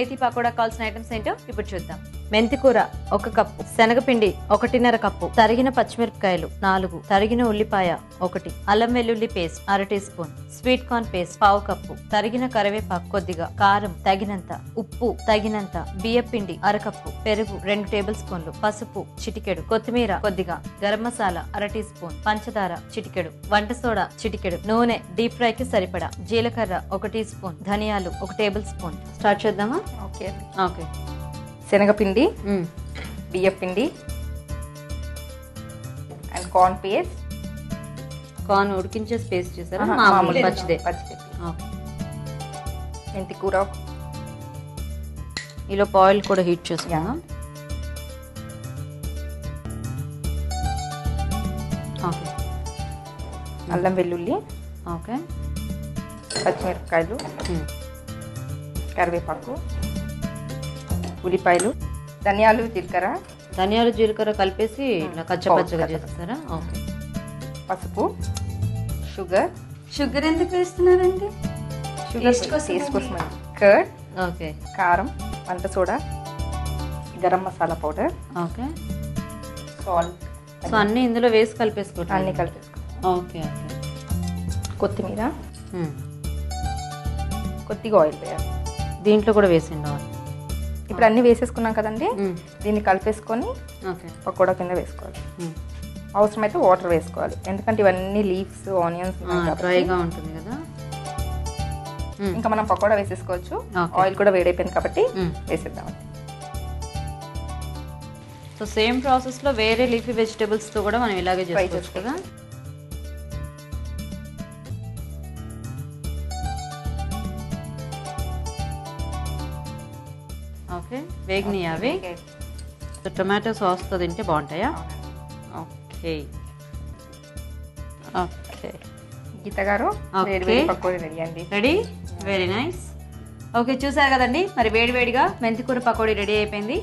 నేతి పకోడా కావాల్సిన ఐటమ్స్ ఏంటో ఇప్పుడు చూద్దాం. మెంతి కూర ఒక కప్పు శనగపిండి ఒకటిన్నర కప్పు తరిగిన పచ్చిమిరపకాయలు నాలుగు తరిగిన ఉల్లిపాయ ఒకటి అల్లం వెల్లుల్లి పేస్ట్ అర teaspoon sweet corn paste పావు కప్పు తరిగిన కరివేపాకు కొద్దిగా కారం తగినంత ఉప్పు తగినంత బియ్య పిండి అరకప్పు పెరుగు రెండు టేబుల్ స్పూన్లు పసుపు చిటికెడు కొత్తిమీర కొద్దిగా గరం మసాలా అర టీ స్పూన్ పంచదార చిటికెడు వంట సోడా చిటికెడు నూనె డీప్ ఫ్రై కి సరిపడా జీలకర్ర ఒక టీ స్పూన్ ధనియాలు ఒక టేబుల్ స్పూన్. స్టార్ట్ చేద్దామా? ఓకే. ఓకే. శనగపిండి బియ్య పిండి అండ్ కార్న్ పేస్ట్ కార్న్ ఉడికించే పేస్ట్ చేశారా? మామూలు పచ్చిదే. మెంతి కూర. ఈలో ఆయిల్ కూడా హీట్ ఓకే. అల్లం వెల్లుల్లి. ఓకే. పచ్చిమిరపకాయలు. కరివేపాకు. ఉల్లిపాయలు ధనియాలు జీలకర్ర. ధనియాలు జీలకర్ర కలిపేసి ఇట్లా కచ్చపచ్చగా కచ్చపచ్చ. చేస్తారా? ఓకే. పసుపు షుగర్. షుగర్ ఎందుకు వేస్తున్నారండి? షుగర్ టేస్ట్ కోసం కర్డ్ ఓకే. కారం వంట soda garam masala powder. Okay. Salt. So అన్ని ఇందులో వేసి కలిపేసుకోవటం అన్నీ కలిపేసుకో ఓకే ఓకే. కొత్తిమీర. కొద్దిగా ఆయిల్ వేయాలి. దీంట్లో కూడా వేసిండు ఇప్పుడు అన్నీ వేసేసుకున్నాం కదండి. దీన్ని కలిపేసుకొని పకోడా కింద వేసుకోవాలి. అవసరమైతే వాటర్ వేసుకోవాలి ఎందుకంటే ఇవన్నీ లీవ్స్ ఆనియన్స్ డ్రైగా ఉంటుంది కదా. ఇంకా మనం పకోడా వేసేసుకోవచ్చు. ఆయిల్ కూడా వేడైపోయింది కాబట్టి. వేసేద్దాం సో సేమ్ ప్రాసెస్లో వేరే లీఫీ వెజిటేబుల్స్తో కూడా మనం ఇలాగే చేసుకోవచ్చు కదా ఓకే. వేగినాయి అవి? సో టొమాటో సాస్తో తింటే బాగుంటాయా? ఓకే. ఓకే. గీత గారు. వేడి వేడి రెడీ అండి. రెడీ? వెరీ నైస్ ఓకే చూసారు కదండి? మరి వేడివేడిగా మెంతికూర పకోడీ రెడీ అయిపోయింది.